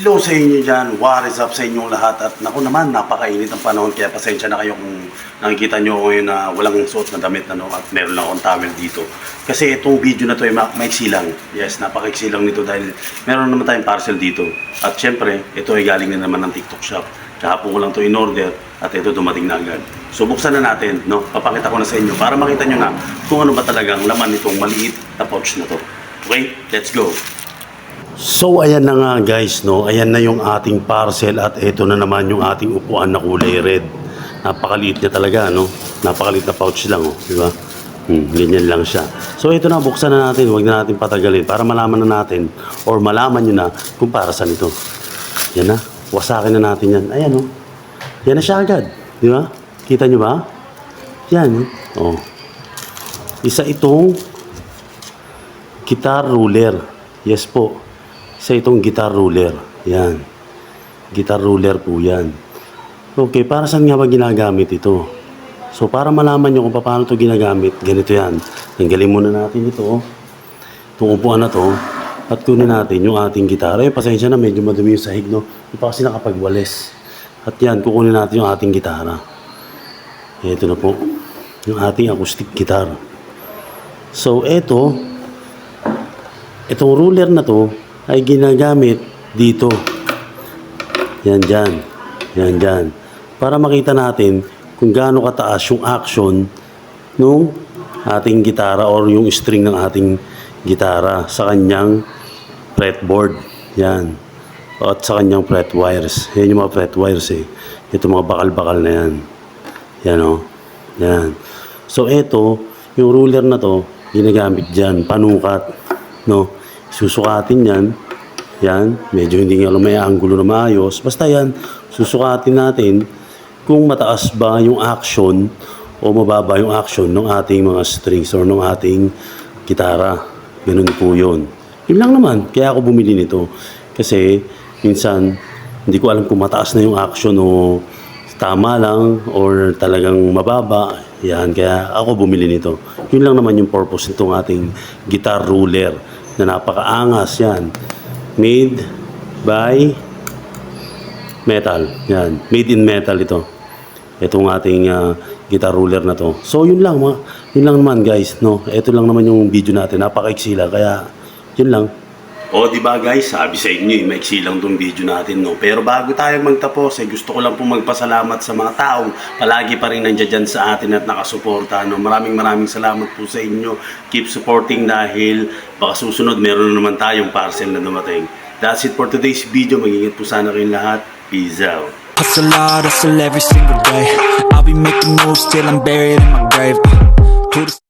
Hello sa inyo dyan, what is up sa inyong lahat at naku naman, napakainit ang panahon kaya pasensya na kayo kung nakikita nyo ngayon na walang suot na damit na no, at meron lang akong towel dito. Kasi itong video na to ay ma- maiksi. Yes, napakaiksi lang nito dahil meron naman tayong parcel dito. At syempre, ito ay galing na naman ng TikTok shop. Kahapon ko lang to in order at ito dumating na agad. So buksan na natin, no? Papakita ko na sa inyo para makita nyo na kung ano ba talagang laman nitong maliit na pouch na to. Okay, let's go! So ayan na nga guys, no? Ayan na yung ating parcel at ito na naman yung ating upuan na kulay red. Napakaliit niya talaga, no? Napakaliit na pouch lang, oh, di ba? Hmm, ganyan lang siya. So ito na, buksan na natin, huwag na natin patagalin para malaman na natin or malaman nyo na kung para saan ito. Yan na, wasakin na natin yan. Ayan, oh. Yan na siya agad, di ba? Kita nyo ba? Yan, oh. Isa itong guitar ruler. Yes po. Isa itong guitar ruler. Yan. Guitar ruler po yan. Okay, para saan nga ba ginagamit ito? So, para malaman nyo kung paano ito ginagamit, ganito yan. Tanggalin muna natin ito. oh. Itong upuan na to. At kunin natin yung ating gitara. Eh, pasensya na, medyo madumi yung sahig, no? Hindi kasi nakapagwalis. At yan, kukunin natin yung ating gitara. Ito na po. Yung ating acoustic guitar. So, ito, itong ruler na to ay ginagamit dito. Yan dyan. Yan dyan. Para makita natin kung gaano kataas yung action nung ating gitara or yung string ng ating gitara sa kanyang fretboard. Yan. At sa kanyang fret wires. Yan yung mga fret wires eh. Ito mga bakal-bakal na yan. Yan o. Yan. So, ito, yung ruler na to, ginagamit dyan, panukat. No? Susukatin yan. Yan. Medyo hindi nga alam may angulo na maayos. Basta yan, susukatin natin kung mataas ba yung action o mababa yung action ng ating mga strings or ng ating gitara. Ganun po yun. Yun lang naman. Kaya ako bumili nito. Kasi minsan, hindi ko alam kung mataas na yung action o tama lang or talagang mababa. Yan, kaya ako bumili nito. Yun lang naman yung purpose nitong ating guitar ruler na napakaangas yan. Made by metal. Yan, made in metal ito. Itong ating ah, guitar ruler na to. So yun lang, mga, yun lang naman guys, no. Ito lang naman yung video natin, napakaiksi lang kaya yun lang. O, di ba guys, sabi sa inyo, eh, maiksi lang tong video natin, no? Pero bago tayo magtapos, eh, gusto ko lang po magpasalamat sa mga taong palagi pa rin nandiyan sa atin at nakasuporta, no? Maraming maraming salamat po sa inyo. Keep supporting dahil baka susunod, meron na naman tayong parcel na dumating. That's it for today's video. Mag-ingat po sana kayong lahat. Peace out. Hustle hard, hustle every single day. I'll be making moves till I'm buried in my grave.